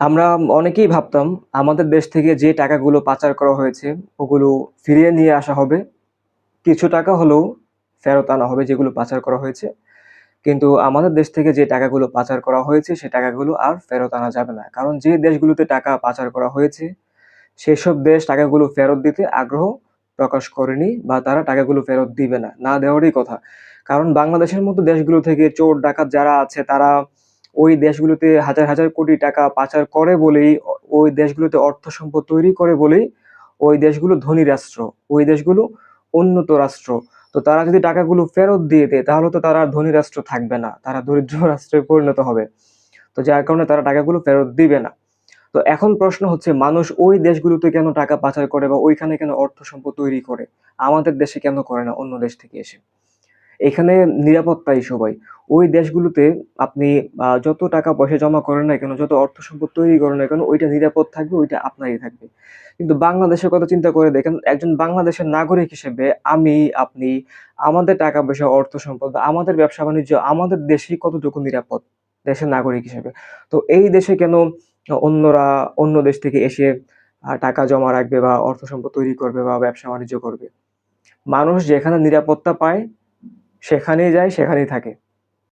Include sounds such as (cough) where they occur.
আমরা অনেকেই ভাবতাম আমাদের দেশ থেকে যে টাকাগুলো পাচার করা হয়েছে, ওগুলো ফিরিয়ে নিয়ে আসা হবে। কিছু টাকা হলেও ফেরত আনা হবে যেগুলো পাচার করা হয়েছে। কিন্তু আমাদের দেশ থেকে যে টাকাগুলো পাচার করা হয়েছে, সে টাকাগুলো আর ফেরত আনা যাবে না। কারণ যে দেশগুলোতে টাকা পাচার করা হয়েছে, সেসব দেশ টাকাগুলো ফেরত দিতে আগ্রহ প্রকাশ করেনি বা তারা টাকাগুলো ফেরত দিবে না। না দেওয়ারই কথা। কারণ বাংলাদেশের মতো দেশগুলো থেকে চোর, ডাকাত যারা আছে, তারা ওই দেশগুলোতে হাজার হাজার কোটি টাকা পাচার করে বলেই, ওই দেশগুলোতে অর্থ সম্পদ তৈরি করে বলেই ওই দেশগুলো ধনী রাষ্ট্র, ওই দেশগুলো উন্নত রাষ্ট্র। তো তারা যদি টাকাগুলো ফেরত দিয়ে দেয়, তাহলে তো তারা ধনী রাষ্ট্র থাকবে না, তারা দরিদ্র (laughs) রাষ্ট্রে পরিণত হবে। তো যার কারণে তারা টাকাগুলো ফেরত দিবে না। তো এখন প্রশ্ন হচ্ছে, মানুষ ওই দেশগুলোতে কেন টাকা পাচার করে বা ওইখানে কেন অর্থ সম্পদ তৈরি করে? আমাদের দেশে কেন করে না অন্য দেশ থেকে এসে? এখানে নিরাপত্তা ইস্যু ভাই ওই দেশগুলোতে আপনি যত টাকা পয়সা জমা করেন না কেন, যত অর্থ সম্পদ তৈরি করেন না কেন, ওইটা নিরাপদ থাকবে, ওইটা আপনারই থাকবে। কিন্তু বাংলাদেশের কথা চিন্তা করে দেখেন, একজন বাংলাদেশের নাগরিক হিসেবে আমি, আপনি, আমাদের টাকা পয়সা, অর্থ সম্পদ বা আমাদের ব্যবসা বাণিজ্য, আমাদের দেশেই কতটুকু নিরাপদ দেশের নাগরিক হিসেবে? তো এই দেশে কেন অন্যরা, অন্য দেশ থেকে এসে টাকা জমা রাখবে বা অর্থ সম্পদ তৈরি করবে বা ব্যবসা বাণিজ্য করবে? মানুষ যেখানে নিরাপত্তা পায় সেখানেই যায় সেখানেই থাকে।